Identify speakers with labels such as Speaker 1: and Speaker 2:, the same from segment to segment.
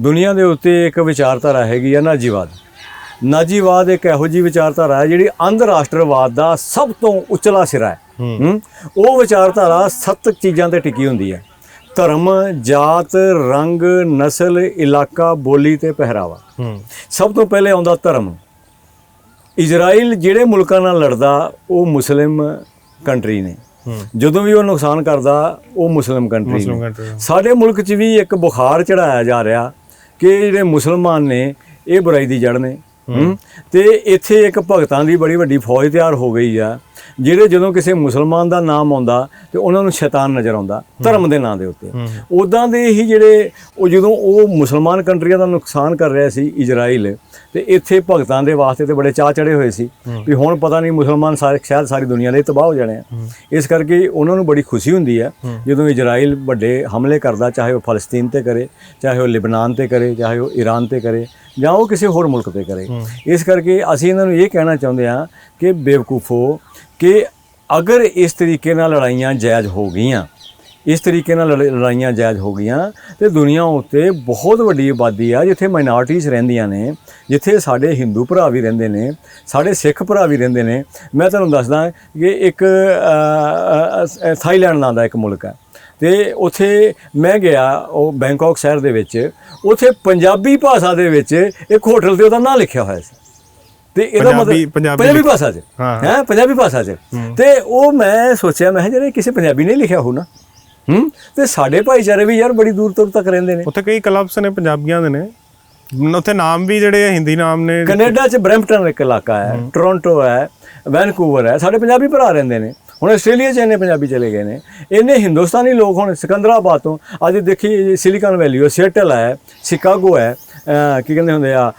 Speaker 1: ਦੁਨੀਆ ਦੇ ਉੱਤੇ ਇੱਕ ਵਿਚਾਰਧਾਰਾ ਹੈਗੀ ਆ ਨਾਜੀਵਾਦ। ਨਾਜੀਵਾਦ ਇੱਕ ਇਹੋ ਜਿਹੀ ਵਿਚਾਰਧਾਰਾ ਹੈ ਜਿਹੜੀ ਅੰਧਰਾਸ਼ਟਰਵਾਦ ਦਾ ਸਭ ਤੋਂ ਉਚਲਾ ਸਿਰਾ ਹੈ। ਉਹ ਵਿਚਾਰਧਾਰਾ ਸੱਤ ਚੀਜ਼ਾਂ ਤੇ ਟਿਕੀ ਹੁੰਦੀ ਹੈ। ਧਰਮ ਜਾਤ ਰੰਗ ਨਸਲ ਇਲਾਕਾ ਬੋਲੀ ਤੇ ਪਹਿਰਾਵਾ। ਸਭ ਤੋਂ ਪਹਿਲੇ ਆਉਂਦਾ ਧਰਮ। ਇਜ਼ਰਾਈਲ ਜਿਹੜੇ ਮੁਲਕਾਂ ਨਾਲ ਲੜਦਾ ਉਹ ਮੁਸਲਿਮ ਕੰਟਰੀ ਨੇ। ਜਦੋਂ ਵੀ ਉਹ ਨੁਕਸਾਨ ਕਰਦਾ ਉਹ ਮੁਸਲਿਮ ਕੰਟਰੀ
Speaker 2: ਮੁਸਲਿਮ
Speaker 1: ਨੇ।
Speaker 2: ਕੰਟਰੀ
Speaker 1: ਸਾਡੇ ਮੁਲਕ 'ਚ ਵੀ ਇੱਕ ਬੁਖਾਰ ਚੜਾਇਆ ਜਾ ਰਿਹਾ। ਕਿ ਜਿਹੜੇ ਮੁਸਲਮਾਨ ਨੇ ਇਹ ਬੁਰਾਈ ਦੀ ਜੜ ਨੇ। ਤੇ ਇੱਥੇ ਇੱਕ ਭਗਤਾਂ ਦੀ ਬੜੀ ਵੱਡੀ ਫੌਜ ਤਿਆਰ ਹੋ ਗਈ ਆ ਜਿਹੜੇ ਜਦੋਂ ਕਿਸੇ ਮੁਸਲਮਾਨ ਦਾ ਨਾਮ ਆਉਂਦਾ ਤੇ ਉਹਨਾਂ ਨੂੰ ਸ਼ੈਤਾਨ ਨਜ਼ਰ ਆਉਂਦਾ ਧਰਮ ਦੇ ਨਾਂ ਦੇ ਉੱਤੇ। ਉਦਾਂ ਦੇ ਹੀ ਜਿਹੜੇ ਉਹ ਜਦੋਂ ਉਹ ਮੁਸਲਮਾਨ ਕੰਟਰੀਆਂ ਦਾ ਨੁਕਸਾਨ ਕਰ ਰਿਹਾ ਸੀ ਇਜ਼ਰਾਈਲ ਤੇ ਇੱਥੇ ਭਗਤਾਂ ਦੇ ਵਾਸਤੇ ਤੇ ਬੜੇ ਚਾਹ ਚੜੇ ਹੋਏ ਸੀ ਵੀ ਹੁਣ ਪਤਾ ਨਹੀਂ ਮੁਸਲਮਾਨ ਸਾਰੇ ਸ਼ਾਇਦ ਸਾਰੀ ਦੁਨੀਆ ਦੇ ਤਬਾਹ ਹੋ ਜਾਣੇ ਆ। ਇਸ ਕਰਕੇ ਉਹਨਾਂ ਨੂੰ ਬੜੀ ਖੁਸ਼ੀ ਹੁੰਦੀ ਹੈ। ਜਦੋਂ ਇਜ਼ਰਾਈਲ ਵੱਡੇ ਹਮਲੇ ਕਰਦਾ ਚਾਹੇ ਉਹ ਫਲਸਤੀਨ ਤੇ ਕਰੇ ਚਾਹੇ ਉਹ ਲਿਬਨਾਨ ਤੇ ਕਰੇ ਚਾਹੇ ਉਹ ਈਰਾਨ ਤੇ ਕਰੇ ਜਾਂ ਉਹ ਕਿਸੇ ਹੋਰ ਮੁਲਕ ਤੇ ਕਰੇ। ਇਸ ਕਰਕੇ ਅਸੀਂ ਇਹਨਾਂ ਨੂੰ ਇਹ ਕਹਿਣਾ ਚਾਹੁੰਦੇ ਹਾਂ ਕਿ ਬੇਵਕੂਫੋ ਕਿ ਅਗਰ ਇਸ ਤਰੀਕੇ ਨਾਲ ਲੜਾਈਆਂ ਜਾਇਜ਼ ਹੋ ਗਈਆਂ ਇਸ ਤਰੀਕੇ ਨਾਲ ਲੜ- ਲੜਾਈਆਂ ਜਾਇਜ਼ ਹੋ ਗਈਆਂ ਤੇ ਦੁਨੀਆ ਉੱਤੇ ਬਹੁਤ ਵੱਡੀ ਆਬਾਦੀ ਆ ਜਿੱਥੇ ਮਾਈਨੋਰਟੀਜ਼ ਰਹਿੰਦੀਆਂ ਨੇ ਜਿੱਥੇ ਸਾਡੇ ਹਿੰਦੂ ਭਰਾ ਵੀ ਰਹਿੰਦੇ ਨੇ ਸਾਡੇ ਸਿੱਖ ਭਰਾ ਵੀ ਰਹਿੰਦੇ ਨੇ। ਮੈਂ ਤੁਹਾਨੂੰ ਦੱਸਦਾ ਕਿ ਇੱਕ ਥਾਈਲੈਂਡ ਨਾਂ ਦਾ ਇੱਕ ਮੁਲਕ ਹੈ। ਤੇ ਉੱਥੇ ਮੈਂ ਗਿਆ ਉਹ ਬੈਂਕਾਕ ਸ਼ਹਿਰ ਦੇ ਵਿੱਚ ਉੱਥੇ ਪੰਜਾਬੀ ਭਾਸ਼ਾ ਦੇ ਵਿੱਚ ਇੱਕ ਹੋਟਲ ਤੇ ਉਹਦਾ ਨਾਂ ਲਿਖਿਆ ਹੋਇਆ ਸੀ। ਤੇ ਇਹਦਾ ਮਤਲਬ
Speaker 2: ਪੰਜਾਬੀ
Speaker 1: ਭਾਸ਼ਾ 'ਚ।
Speaker 2: ਹਾਂ,
Speaker 1: ਪੰਜਾਬੀ ਭਾਸ਼ਾ 'ਚ। ਤੇ ਉਹ ਮੈਂ ਸੋਚਿਆ ਮੈਂ ਜਿਹੜੇ ਕਿਸੇ ਪੰਜਾਬੀ ਨੇ ਲਿਖਿਆ ਹੋ ਨਾ ਹੂੰ? ਤੇ ਸਾਡੇ ਭਾਈਚਾਰੇ ਵੀ ਯਾਰ ਬੜੀ ਦੂਰ ਦੂਰ ਤੱਕ ਰਹਿੰਦੇ ਨੇ।
Speaker 2: ਉੱਥੇ ਕਈ ਕਲੱਬਸ ਨੇ ਪੰਜਾਬੀਆਂ ਦੇ ਨੇ। ਉੱਥੇ ਨਾਮ ਵੀ ਜਿਹੜੇ ਹਿੰਦੀ ਨਾਮ ਨੇ।
Speaker 1: ਕੈਨੇਡਾ 'ਚ ਬਰੈਂਪਟਨ ਇੱਕ ਇਲਾਕਾ ਹੈ। ਟੋਰਾਂਟੋ ਹੈ ਵੈਨਕੂਵਰ ਹੈ ਸਾਡੇ ਪੰਜਾਬੀ ਭਰਾ ਰਹਿੰਦੇ ਨੇ। ਹੁਣ ਆਸਟ੍ਰੇਲੀਆ 'ਚ ਇੰਨੇ ਪੰਜਾਬੀ ਚਲੇ ਗਏ ਨੇ ਇੰਨੇ ਹਿੰਦੁਸਤਾਨੀ ਲੋਕ ਹੁਣ ਸਿਕੰਦਰਾਬਾਦ ਤੋਂ ਅੱਜ ਦੇਖੀ ਸਿਲੀਕਨ ਵੈਲੀ ਹੈ ਸਿਏਟਲ ਹੈ ਸ਼ਿਕਾਗੋ ਹੈ ਕੀ ਕਹਿੰਦੇ ਹੁੰਦੇ ਆ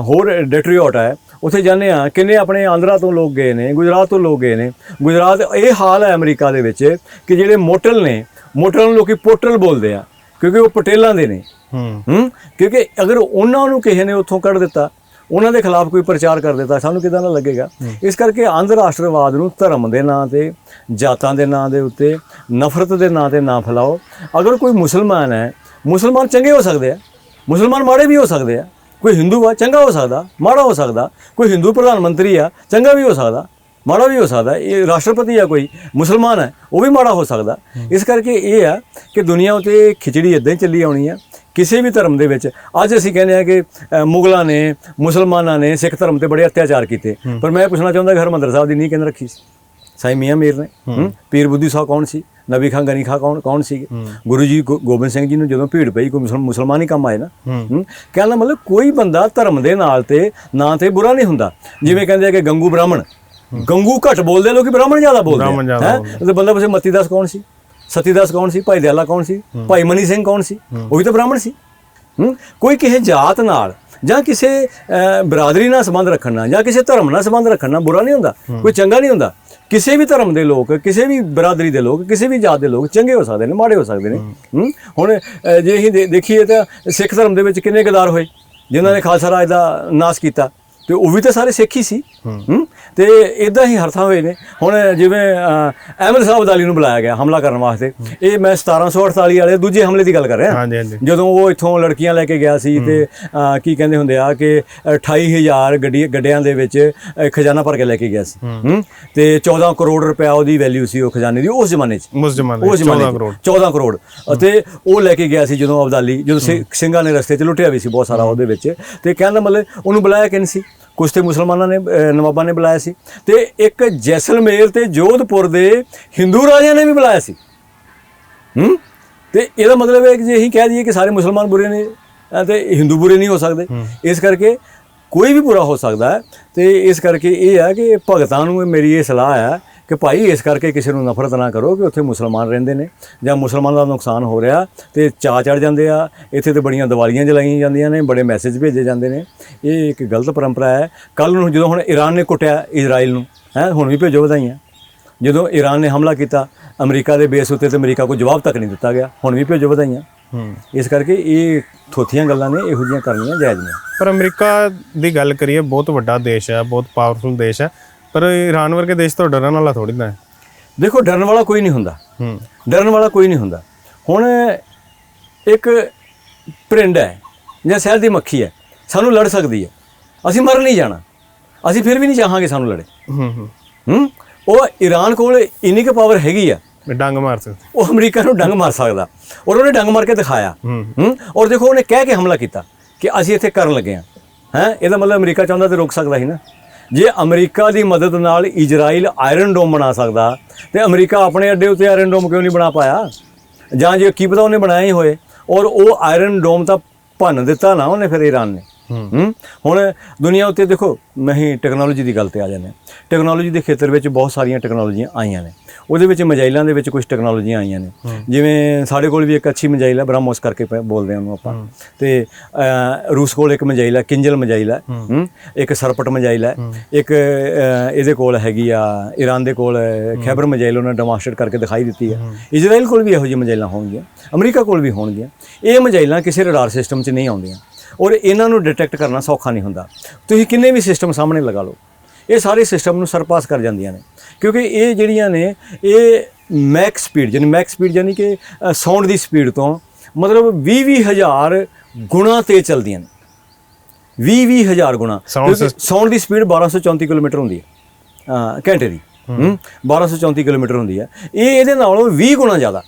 Speaker 1: ਹੋਰ ਡੈਟਰੀਓਟ ਹੈ ਉੱਥੇ ਜਾਂਦੇ ਆ ਕਿੰਨੇ ਆਪਣੇ ਆਂਧਰਾ ਤੋਂ ਲੋਕ ਗਏ ਨੇ ਗੁਜਰਾਤ ਤੋਂ ਲੋਕ ਗਏ ਨੇ ਗੁਜਰਾਤ ਇਹ ਹਾਲ ਹੈ ਅਮਰੀਕਾ ਦੇ ਵਿੱਚ ਕਿ ਜਿਹੜੇ ਮੋਟਲ ਨੇ ਮੋਟਲ ਨੂੰ ਲੋਕੀ ਪੋਟਲ ਬੋਲਦੇ ਆ ਕਿਉਂਕਿ ਉਹ ਪਟੇਲਾਂ ਦੇ ਨੇ।
Speaker 2: ਹੂੰ
Speaker 1: ਕਿਉਂਕਿ ਅਗਰ ਉਹਨਾਂ ਨੂੰ ਕਿਸੇ ਨੇ ਉੱਥੋਂ ਕੱਢ ਦਿੱਤਾ ਉਹਨਾਂ ਦੇ ਖਿਲਾਫ ਕੋਈ ਪ੍ਰਚਾਰ ਕਰ ਦਿੱਤਾ ਸਾਨੂੰ ਕਿਦਾਂ ਦਾ ਲੱਗੇਗਾ? ਇਸ ਕਰਕੇ ਆਂਧ ਰਾਸ਼ਟਰਵਾਦ ਨੂੰ ਧਰਮ ਦੇ ਨਾਂ ਤੇ ਜਾਤਾਂ ਦੇ ਨਾਂ ਦੇ ਉੱਤੇ ਨਫ਼ਰਤ ਦੇ ਨਾਂ ਤੇ ਨਾ ਫੈਲਾਓ। ਅਗਰ ਕੋਈ ਮੁਸਲਮਾਨ ਹੈ ਮੁਸਲਮਾਨ ਚੰਗੇ ਹੋ ਸਕਦੇ ਆ ਮੁਸਲਮਾਨ ਮਾੜੇ ਵੀ ਹੋ ਸਕਦੇ ਆ ਕੋਈ ਹਿੰਦੂ ਆ ਚੰਗਾ ਹੋ ਸਕਦਾ ਮਾੜਾ ਹੋ ਸਕਦਾ ਕੋਈ ਹਿੰਦੂ ਪ੍ਰਧਾਨ ਮੰਤਰੀ ਆ ਚੰਗਾ ਵੀ ਹੋ ਸਕਦਾ ਮਾੜਾ ਵੀ ਹੋ ਸਕਦਾ ਇਹ ਰਾਸ਼ਟਰਪਤੀ ਆ ਕੋਈ ਮੁਸਲਮਾਨ ਹੈ ਉਹ ਵੀ ਮਾੜਾ ਹੋ ਸਕਦਾ। ਇਸ ਕਰਕੇ ਇਹ ਆ ਕਿ ਦੁਨੀਆ ਉਤੇ ਖਿਚੜੀ ਇਦਾਂ ਹੀ ਚੱਲੀ ਆਉਣੀ ਆ ਕਿਸੇ ਵੀ ਧਰਮ ਦੇ ਵਿੱਚ ਅੱਜ ਅਸੀਂ ਕਹਿੰਦੇ ਆ ਕਿ ਮੁਗਲਾਂ ਨੇ ਮੁਸਲਮਾਨਾਂ ਨੇ ਸਿੱਖ ਧਰਮ ਤੇ ਬੜੇ ਅਤਿਆਚਾਰ ਕੀਤੇ। ਪਰ ਮੈਂ ਪੁੱਛਣਾ ਚਾਹੁੰਦਾ ਕਿ ਹਰਮੰਦਰ ਸਾਹਿਬ ਦੀ ਨੀਂਹ ਕਿਹਨੇ ਰੱਖੀ ਸੀ? ਸਾਈ ਮੀਆਂ ਮੀਰ ਨੇ? ਪੀਰ ਬੁੱਧੀ ਸਾਹਿਬ ਕੌਣ ਸੀ? ਨਬੀ ਖਾਂ ਗਨੀ ਖਾਂ ਕੌਣ ਕੌਣ ਸੀ ਗੁਰੂ ਜੀ ਗੋਬਿੰਦ ਸਿੰਘ ਜੀ ਨੂੰ ਜਦੋਂ ਭੀੜ ਪਈ ਕੋਈ ਮੁਸਲਮਾਨ ਹੀ ਕੰਮ ਆਏ ਨਾ। ਹੂੰ? ਕਹਿਣ ਦਾ ਮਤਲਬ ਕੋਈ ਬੰਦਾ ਧਰਮ ਦੇ ਨਾਲ ਤੇ ਨਾਂ ਤੇ ਬੁਰਾ ਨਹੀਂ ਹੁੰਦਾ। ਜਿਵੇਂ ਕਹਿੰਦੇ ਆ ਕਿ ਗੰਗੂ ਬ੍ਰਾਹਮਣ। ਗੰਗੂ ਘੱਟ ਬੋਲਦੇ ਲੋਕੀ ਬ੍ਰਾਹਮਣ ਜ਼ਿਆਦਾ ਬੋਲਦੇ ਹੈ? ਤੇ ਬੰਦਾ ਪੁੱਛੇ ਮਤੀਦਾਸ ਕੌਣ ਸੀ? ਸਤੀਦਾਸ ਕੌਣ ਸੀ? ਭਾਈ ਦਿਆਲਾ ਕੌਣ ਸੀ? ਭਾਈ ਮਨੀ ਸਿੰਘ ਕੌਣ ਸੀ? ਉਹ ਵੀ ਤਾਂ ਬ੍ਰਾਹਮਣ ਸੀ। ਕੋਈ ਕਿਸੇ ਜਾਤ ਨਾਲ ਜਾਂ ਕਿਸੇ ਬਰਾਦਰੀ ਨਾਲ ਸੰਬੰਧ ਰੱਖਣ ਜਾਂ ਕਿਸੇ ਧਰਮ ਨਾਲ ਸੰਬੰਧ ਰੱਖਣ ਬੁਰਾ ਨਹੀਂ ਹੁੰਦਾ। ਕੋਈ ਚੰਗਾ ਨਹੀਂ ਹੁੰਦਾ। ਕਿਸੇ ਵੀ ਧਰਮ ਦੇ ਲੋਕ ਕਿਸੇ ਵੀ ਬਰਾਦਰੀ ਦੇ ਲੋਕ ਕਿਸੇ ਵੀ ਜਾਤ ਦੇ ਲੋਕ ਚੰਗੇ ਹੋ ਸਕਦੇ ਨੇ ਮਾੜੇ ਹੋ ਸਕਦੇ ਨੇ। ਹੁਣ ਜੇ ਅਸੀਂ ਦੇਖੀਏ ਤਾਂ ਸਿੱਖ ਧਰਮ ਦੇ ਵਿੱਚ ਕਿੰਨੇ ਗਦਾਰ ਹੋਏ ਜਿਨ੍ਹਾਂ ਨੇ ਖਾਲਸਾ ਰਾਜ ਦਾ ਨਾਸ਼ ਕੀਤਾ। ਤੇ ਉਹ ਵੀ ਤਾਂ ਸਾਰੇ ਸਿੱਖ ਹੀ ਸੀ। ਹੂੰ। ਤੇ ਇਦਾਂ ਹੀ ਹਰਥਾਂ ਹੋਏ ਨੇ। ਹੁਣ ਜਿਵੇਂ ਅਹ, ਅਹਿਮਦ ਸਾਹਿਬ ਅਦਾਲੀ ਨੂੰ ਬੁਲਾਇਆ ਗਿਆ ਹਮਲਾ ਕਰਨ ਵਾਸਤੇ। ਇਹ ਮੈਂ 1748 ਵਾਲੇ ਦੂਜੇ ਹਮਲੇ ਦੀ ਗੱਲ ਕਰ ਰਿਹਾ। ਜਦੋਂ ਉਹ ਇੱਥੋਂ ਲੜਕੀਆਂ ਲੈ ਕੇ ਗਿਆ ਸੀ ਤੇ ਕੀ ਕਹਿੰਦੇ ਹੁੰਦੇ ਆ ਕਿ 28000 ਗੱਡੀ ਗੱਡਿਆਂ ਦੇ ਵਿੱਚ ਖਜ਼ਾਨਾ ਭਰ ਕੇ ਲੈ ਕੇ ਗਿਆ ਸੀ। ਹੂੰ। ਤੇ 14 ਕਰੋੜ ਰੁਪਇਆ ਉਹਦੀ ਵੈਲਿਊ ਸੀ ਉਹ ਖਜ਼ਾਨੇ ਦੀ ਉਸ ਜ਼ਮਾਨੇ 'ਚ। ਉਸ ਜ਼ਮਾਨੇ
Speaker 2: 14
Speaker 1: 'ਚ,
Speaker 2: ਕਰੋੜ।
Speaker 1: 14 ਕਰੋੜ। ਅਤੇ ਉਹ ਲੈ ਕੇ ਗਿਆ ਸੀ ਜਦੋਂ ਅਬਦਾਲੀ ਜਦੋਂ ਸਿੰਘਾਂ ਨੇ ਰਸਤੇ 'ਚ ਲੁੱਟਿਆ ਵੀ ਸੀ ਬਹੁਤ ਸਾਰਾ ਉਹਦੇ ਵਿੱਚ। ਤੇ ਕਹਿਣ ਦਾ ਮਤਲਬ ਉਹਨੂੰ ਬੁਲਾਇਆ ਕਿਨ ਸੀ? ਕੁਛ ਤੇ ਮੁਸਲਮਾਨਾਂ ਨੇ ਨਵਾਬਾਂ ਨੇ ਬੁਲਾਇਆ ਸੀ। ਤੇ ਇੱਕ ਜੈਸਲਮੇਰ ਤੇ ਜੋਧਪੁਰ ਦੇ ਹਿੰਦੂ ਰਾਜਿਆਂ ਨੇ ਵੀ ਬੁਲਾਇਆ ਸੀ। ਹੂੰ? ਤੇ ਇਹਦਾ ਮਤਲਬ ਹੈ ਕਿ ਜੇ ਅਸੀਂ ਕਹਿ ਦਈਏ ਕਿ ਸਾਰੇ ਮੁਸਲਮਾਨ ਬੁਰੇ ਨੇ ਤੇ ਹਿੰਦੂ ਬੁਰੇ ਨਹੀਂ ਹੋ ਸਕਦੇ। ਇਸ ਕਰਕੇ ਕੋਈ ਵੀ ਬੁਰਾ ਹੋ ਸਕਦਾ ਹੈ। ਤੇ ਇਸ ਕਰਕੇ ਇਹ ਹੈ ਕਿ ਭਗਤਾਂ ਨੂੰ ਇਹ ਮੇਰੀ ਇਹ ਸਲਾਹ ਹੈ ਕਿ ਭਾਈ ਇਸ ਕਰਕੇ ਕਿਸੇ ਨੂੰ ਨਫ਼ਰਤ ਨਾ ਕਰੋ ਕਿ ਉੱਥੇ ਮੁਸਲਮਾਨ ਰਹਿੰਦੇ ਨੇ ਜਾਂ ਮੁਸਲਮਾਨਾਂ ਦਾ ਨੁਕਸਾਨ ਹੋ ਰਿਹਾ ਤੇ ਚਾ ਚੜ ਜਾਂਦੇ ਆ ਇੱਥੇ ਤੇ ਬੜੀਆਂ ਦੀਵਾਲੀਆਂ ਜਲਾਈਆਂ ਜਾਂਦੀਆਂ ਨੇ ਬੜੇ ਮੈਸੇਜ ਭੇਜੇ ਜਾਂਦੇ ਨੇ। ਇਹ ਇੱਕ ਗਲਤ ਪਰੰਪਰਾ ਹੈ। ਕੱਲ ਨੂੰ ਜਦੋਂ ਹੁਣ ਈਰਾਨ ਨੇ ਕੁੱਟਿਆ ਇਜ਼ਰਾਈਲ ਨੂੰ ਹੈ ਹੁਣ ਵੀ ਭੇਜੋ ਵਧਾਈਆਂ। ਜਦੋਂ ਈਰਾਨ ਨੇ ਹਮਲਾ ਕੀਤਾ ਅਮਰੀਕਾ ਦੇ ਬੇਸ ਉੱਤੇ ਤੇ ਅਮਰੀਕਾ ਕੋਈ ਜਵਾਬ ਤੱਕ ਨਹੀਂ ਦਿੱਤਾ ਗਿਆ ਹੁਣ ਵੀ ਭੇਜੋ ਵਧਾਈਆਂ। ਇਸ ਕਰਕੇ ਇਹ ਥੋਥੀਆਂ ਗੱਲਾਂ ਨੇ ਇਹੋ ਜਿਹੀਆਂ ਕਰਨੀਆਂ ਜਾਇਜ਼ ਨਹੀਂ
Speaker 2: ਪਰ ਅਮਰੀਕਾ ਦੀ ਗੱਲ ਕਰੀਏ ਬਹੁਤ ਵੱਡਾ ਦੇਸ਼ ਹੈ ਬਹੁਤ ਪਾਵਰਫੁਲ ਦੇਸ਼ ਹੈ। ਪਰ ਈਰਾਨ ਵਰਗੇ ਦੇਸ਼ ਤੋਂ ਡਰਨ ਵਾਲਾ ਥੋੜੀ ਨਾ ਹੈ।
Speaker 1: ਦੇਖੋ ਡਰਨ ਵਾਲਾ ਕੋਈ ਨਹੀਂ ਹੁੰਦਾ।
Speaker 2: ਹੂੰ।
Speaker 1: ਡਰਨ ਵਾਲਾ ਕੋਈ ਨਹੀਂ ਹੁੰਦਾ। ਹੁਣ ਇੱਕ ਪ੍ਰਿੰਡ ਹੈ ਜਾਂ ਸ਼ਹਿਦ ਦੀ ਮੱਖੀ ਹੈ ਸਾਨੂੰ ਲੜ ਸਕਦੀ ਹੈ। ਅਸੀਂ ਮਰ ਨਹੀਂ ਜਾਣਾ। ਅਸੀਂ ਫਿਰ ਵੀ ਨਹੀਂ ਚਾਹਾਂਗੇ ਸਾਨੂੰ ਲੜੇ।
Speaker 2: ਹੂੰ ਹੂੰ।
Speaker 1: ਹੂੰ? ਉਹ ਈਰਾਨ ਕੋਲ ਇੰਨੀ ਕੁ ਪਾਵਰ ਹੈਗੀ ਆ।
Speaker 2: ਵੀ ਡੰਗ ਮਾਰ ਸਕਦੇ।
Speaker 1: ਉਹ ਅਮਰੀਕਾ ਨੂੰ ਡੰਗ ਮਾਰ ਸਕਦਾ। ਔਰ ਉਹਨੇ ਡੰਗ ਮਾਰ ਕੇ ਦਿਖਾਇਆ।
Speaker 2: ਹੂੰ।
Speaker 1: ਹੂੰ? ਔਰ ਦੇਖੋ ਉਹਨੇ ਕਹਿ ਕੇ ਹਮਲਾ ਕੀਤਾ ਕਿ ਅਸੀਂ ਇੱਥੇ ਕਰਨ ਲੱਗੇ ਹਾਂ। ਹੈ? ਇਹਦਾ ਮਤਲਬ ਅਮਰੀਕਾ ਚਾਹੁੰਦਾ ਤੇ ਰੋਕ ਸਕਦਾ ਸੀ ਨਾ। ਜੇ ਅਮਰੀਕਾ ਦੀ ਮਦਦ ਨਾਲ ਇਜ਼ਰਾਈਲ ਆਇਰਨ ਡੋਮ ਬਣਾ ਸਕਦਾ, ਤੇ ਅਮਰੀਕਾ ਆਪਣੇ ਅੱਡੇ ਉੱਤੇ ਆਇਰਨ ਡੋਮ ਕਿਉਂ ਨਹੀਂ ਬਣਾ ਪਾਇਆ? ਜਾਂ ਜੇ ਕੀ ਪਤਾ ਉਹਨੇ ਬਣਾਇਆ ਹੀ ਹੋਏ, ਔਰ ਉਹ ਆਇਰਨ ਡੋਮ ਤਾਂ ਭੰਨ ਦਿੱਤਾ ਨਾ ਉਹਨੇ ਫਿਰ ਈਰਾਨ ਨੇ। ਹੂੰ? ਹੁਣ ਦੁਨੀਆ ਉੱਤੇ ਦੇਖੋ ਨਹੀਂ ਟੈਕਨੋਲੋਜੀ ਦੀ ਗੱਲ ਤੇ ਆ ਜਾਂਦੇ ਟੈਕਨੋਲੋਜੀ ਦੇ ਖੇਤਰ ਵਿੱਚ ਬਹੁਤ ਸਾਰੀਆਂ ਟੈਕਨੋਲੋਜੀਆਂ ਆਈਆਂ ਨੇ। ਉਹਦੇ ਵਿੱਚ ਮਜਾਈਲਾਂ ਦੇ ਵਿੱਚ ਕੁਝ ਟੈਕਨੋਲੋਜੀਆਂ ਆਈਆਂ ਨੇ। ਜਿਵੇਂ ਸਾਡੇ ਕੋਲ ਵੀ ਇੱਕ ਅੱਛੀ ਮਜਾਈਲ ਹੈ ਬ੍ਰਹਮੋਸ ਕਰਕੇ ਬੋਲਦੇ ਹਾਂ ਉਹਨੂੰ ਆਪਾਂ। ਤੇ ਰੂਸ ਕੋਲ ਇੱਕ ਮਜਾਈਲ ਹੈ ਕਿੰਜਲ ਮਜਾਈਲ ਹੈ। ਇੱਕ ਸਰਪਟ ਮਜਾਈਲ ਹੈ। ਇੱਕ ਇਹਦੇ ਕੋਲ ਹੈਗੀ ਆ ਈਰਾਨ ਦੇ ਕੋਲ ਖੈਬਰ ਮਜਾਈਲ ਉਹਨਾਂ ਡੈਮੋਸਟ੍ਰੇਟ ਕਰਕੇ ਦਿਖਾਈ ਦਿੱਤੀ ਹੈ। ਇਜ਼ਰਾਈਲ ਕੋਲ ਵੀ ਇਹੋ ਜਿਹੀ ਮਜਾਈਲਾਂ ਹੋਣਗੀਆਂ। ਅਮਰੀਕਾ ਕੋਲ ਵੀ ਹੋਣਗੀਆਂ। ਇਹ ਮਜਾਈਲਾਂ ਕਿਸੇ ਰਡਾਰ ਸਿਸਟਮ 'ਚ ਨਹੀਂ ਆਉਂਦੀਆਂ। ਔਰ ਇਹਨਾਂ ਨੂੰ ਡਿਟੈਕਟ ਕਰਨਾ ਸੌਖਾ ਨਹੀਂ ਹੁੰਦਾ। ਤੁਸੀਂ ਕਿੰਨੇ ਵੀ ਸਿਸਟਮ ਸਾਹਮਣੇ ਲਗਾ ਲਓ। ਇਹ ਸਾਰੇ ਸਿਸਟਮ ਨੂੰ ਸਰਪਾਸ ਕਰ ਜਾਂਦੀਆਂ ਨੇ। ਕਿਉਂਕਿ ਇਹ ਜਿਹੜੀਆਂ ਨੇ ਇਹ ਮੈਕ ਸਪੀਡ ਯਾਨੀ ਮੈਕ ਸਪੀਡ ਯਾਨੀ ਕਿ ਸਾਊਂਡ ਦੀ ਸਪੀਡ ਤੋਂ ਮਤਲਬ 20 20 ਹਜ਼ਾਰ ਗੁਣਾ ਤੇਜ਼ ਚੱਲਦੀਆਂ ਨੇ। 20 20 ਹਜ਼ਾਰ ਗੁਣਾ।
Speaker 2: Sound
Speaker 1: ਕਿਉਂਕਿ ਸਾਊਂਡ ਦੀ ਸਪੀਡ 1234 ਕਿਲੋਮੀਟਰ ਹੁੰਦੀ ਹੈ। ਘੰਟੇ ਦੀ। ਹੂੰ। 1234 ਕਿਲੋਮੀਟਰ ਹੁੰਦੀ ਹੈ। ਇਹ ਇਹਦੇ ਨਾਲੋਂ 20 ਗੁਣਾ ਜ਼ਿਆਦਾ।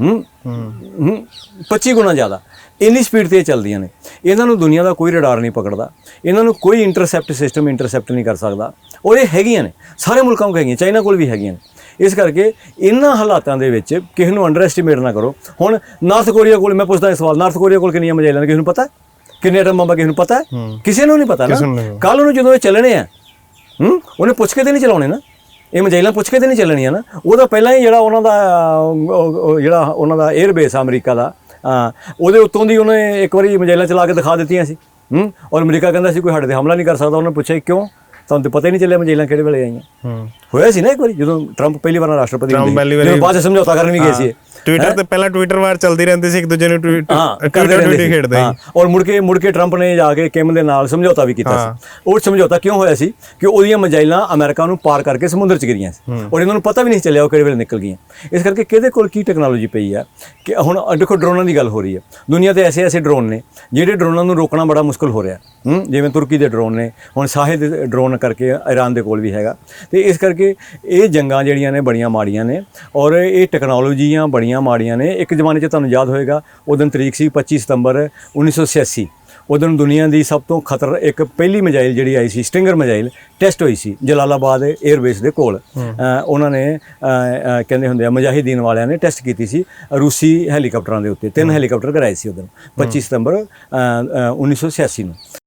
Speaker 1: ਹੂੰ। ਹੂੰ। 25 ਗੁਣਾ ਜ਼ਿਆਦਾ। ਇੰਨੀ ਸਪੀਡ ਤੇ ਚੱਲਦੀਆਂ ਨੇ। ਇਹਨਾਂ ਨੂੰ ਦੁਨੀਆ ਦਾ ਕੋਈ ਰਡਾਰ ਨਹੀਂ ਪਕੜਦਾ। ਇਹਨਾਂ ਨੂੰ ਕੋਈ ਇੰਟਰਸੈਪਟ ਸਿਸਟਮ ਇੰਟਰਸੈਪਟ ਨਹੀਂ ਕਰ ਸਕਦਾ। ਔਰ ਇਹ ਹੈਗੀਆਂ ਨੇ। ਸਾਰੇ ਮੁਲਕਾਂ ਕੋਲ ਹੈਗੀਆਂ। ਚਾਈਨਾ ਕੋਲ ਵੀ ਹੈਗੀਆਂ ਨੇ। ਇਸ ਕਰਕੇ ਇਹਨਾਂ ਹਾਲਾਤਾਂ ਦੇ ਵਿੱਚ ਕਿਸੇ ਨੂੰ ਅੰਡਰ ਐਸਟੀਮੇਟ ਨਾ ਕਰੋ। ਹੁਣ ਨਾਰਥ ਕੋਰੀਆ ਕੋਲ ਮੈਂ ਪੁੱਛਦਾ ਇਹ ਸਵਾਲ। ਨਾਰਥ ਕੋਰੀਆ ਕੋਲ ਕਿੰਨੀਆਂ ਮਜਾਈਲਾਂ ਨੇ? ਕਿਸੇ ਨੂੰ ਪਤਾ? ਕਿੰਨੇ ਐਟਮ ਬੰਬ ਕਿਸੇ ਨੂੰ ਪਤਾ? ਕਿਸੇ ਨੂੰ ਨਹੀਂ ਪਤਾ
Speaker 2: ਨੂੰ।
Speaker 1: ਕੱਲ ਨੂੰ ਜਦੋਂ ਇਹ ਚੱਲਣੇ ਆ ਹੂੰ ਉਹਨੇ ਪੁੱਛ ਕੇ ਤੇ ਨਹੀਂ ਚਲਾਉਣੇ ਨਾ। ਇਹ ਮਜਾਈਲਾਂ ਪੁੱਛ ਕੇ ਤੇ ਨਹੀਂ ਚੱਲਣੀਆਂ ਨਾ। ਉਹਦਾ ਪਹਿਲਾਂ ਹੀ ਜਿਹੜਾ ਉਹਨਾਂ ਦਾ ਜਿਹੜਾ ਉਹਨਾਂ ਦਾ 에ਅਰ ਬੇਸ ਅਮਰੀਕਾ ਦਾ ਉਹਦੇ ਉੱਤੋਂ ਦੀ ਉਹਨੇ ਇੱਕ ਵਾਰੀ ਮਜਾਈਲਾਂ ਚਲਾ ਕੇ ਦਿਖਾ ਦਿੱਤੀਆਂ ਸੀ। ਹੂੰ, ਔਰ ਅਮਰੀਕਾ ਕਹਿੰਦਾ ਸੀ, ਕੋਈ ਸਾਡੇ ਤੇ ਹਮਲਾ ਨਹੀਂ ਕਰ ਸਕਦਾ। ਉਹਨੇ ਪੁੱਛਿਆ ਕਿਉਂ? ਤੁਹਾਨੂੰ ਤਾਂ ਪਤਾ ਹੀ ਨਹੀਂ ਚੱਲਿਆ ਮਜਾਈਲਾਂ ਕਿਹੜੇ ਵੇਲੇ ਆਈਆਂ?
Speaker 2: ਹੂੰ।
Speaker 1: ਹੋਇਆ ਸੀ ਨਾ ਇੱਕ ਵਾਰੀ ਜਦੋਂ ਟਰੰਪ ਪਹਿਲੀ ਵਾਰ ਰਾਸ਼ਟਰਪਤੀ।
Speaker 2: ਵਾਰੀ-
Speaker 1: ਜਦੋਂ ਬਾਅਦ ਚ ਸਮਝੌਤਾ ਕਰਨ ਵੀ ਗਏ ਸੀ।
Speaker 2: ਟਵਿੱਟਰ ਤੇ ਪਹਿਲਾਂ ਟਵਿੱਟਰ ਵਾਰ ਚੱਲਦੀ ਰਹਿੰਦੀ ਸੀ ਇੱਕ ਦੂਜੇ ਨੂੰ ਟਵੀਟ
Speaker 1: ਹਾਂ ਕਰਦੇ
Speaker 2: ਟਵਿੱਟਰ
Speaker 1: ਰਹਿੰਦੇ
Speaker 2: ਟਵਿੱਟਰ। ਖੇਡਦੇ
Speaker 1: ਹਾਂ ਔਰ ਮੁੜ ਕੇ ਮੁੜ ਕੇ ਟਰੰਪ ਨੇ ਜਾ ਕੇ ਕਿਮ ਦੇ ਨਾਲ ਸਮਝੌਤਾ ਵੀ ਕੀਤਾ ਸੀ। ਉਹ ਸਮਝੌਤਾ ਕਿਉਂ ਹੋਇਆ ਸੀ? ਕਿ ਉਹਦੀਆਂ ਮਜਾਈਲਾਂ ਅਮਰੀਕਾ ਨੂੰ ਪਾਰ ਕਰਕੇ ਸਮੁੰਦਰ ਚ ਗਿਰੀਆਂ ਸੀ। ਔਰ ਇਹਨਾਂ ਨੂੰ ਪਤਾ ਵੀ ਨਹੀਂ ਚੱਲਿਆ ਉਹ ਕਿਹੜੇ ਵੇਲੇ ਨਿਕਲ ਗਈਆਂ। ਇਸ ਕਰਕੇ ਕਿਹਦੇ ਕੋਲ ਕੀ ਟੈਕਨੋਲੋਜੀ ਪਈ ਆ? ਕਿ ਹੁਣ ਦੇਖੋ ਡਰੋਨਾਂ ਦੀ ਗੱਲ ਹੋ ਰਹੀ ਹੈ ਦੁਨੀਆ ਤੇ ਐਸੇ ਐਸੇ ਡਰੋਨ ਨੇ ਜਿਹੜੇ ਡਰੋਨਾਂ ਨੂੰ ਰੋਕਣਾ ਬੜਾ ਮੁਸ਼ਕਲ ਹੋ ਰਿਹਾ। ਜਿਵੇਂ ਤੁਰਕੀ ਦੇ ਡਰੋਨ ਨੇ ਹੁਣ ਸਾਹੇ ਦੇ ਡਰੋਨ ਕਰਕੇ ਈਰਾਨ ਦੇ ਕੋਲ ਵੀ ਹੈਗਾ। ਤੇ ਇਸ ਕਰਕੇ ਇਹ ਜੰਗਾਂ ਜਿਹੜੀਆਂ ਨੇ ਬੜੀਆਂ ਮਾੜੀਆਂ ਨੇ ਔਰ ਇਹ ਟੈਕਨੋਲੋਜੀਆਂ ਬੜੀਆਂ ਮਾੜੀਆਂ ਨੇ। ਇੱਕ ਜ਼ਮਾਨੇ 'ਚ ਤੁਹਾਨੂੰ ਯਾਦ ਹੋਏਗਾ ਉਦੋਂ ਤਰੀਕ ਸੀ 25 ਸਤੰਬਰ 1986 ਉਦੋਂ ਦੁਨੀਆ ਦੀ ਸਭ ਤੋਂ ਖਤਰ ਇੱਕ ਪਹਿਲੀ ਮਜਾਈਲ ਜਿਹੜੀ ਆਈ ਸੀ ਸਟਿੰਗਰ ਮਜਾਈਲ ਟੈਸਟ ਹੋਈ ਸੀ ਜਲਾਲਾਬਾਦ 에ਅਰਬੇਸ ਦੇ ਕੋਲ। ਉਹਨਾਂ ਨੇ ਕਹਿੰਦੇ ਹੁੰਦੇ ਆ ਮੁਜਾਹਿਦੀਨ ਵਾਲਿਆਂ ਨੇ ਟੈਸਟ ਕੀਤੀ ਸੀ ਰੂਸੀ ਹੈਲੀਕਾਪਟਰਾਂ ਦੇ ਉੱਤੇ। ਤਿੰਨ ਹੈਲੀਕਾਪਟਰ ਕਰਾਏ ਸੀ ਉਦੋਂ 25 ਸਤੰਬਰ ਅ, ਅ, 1986 ਨੂੰ।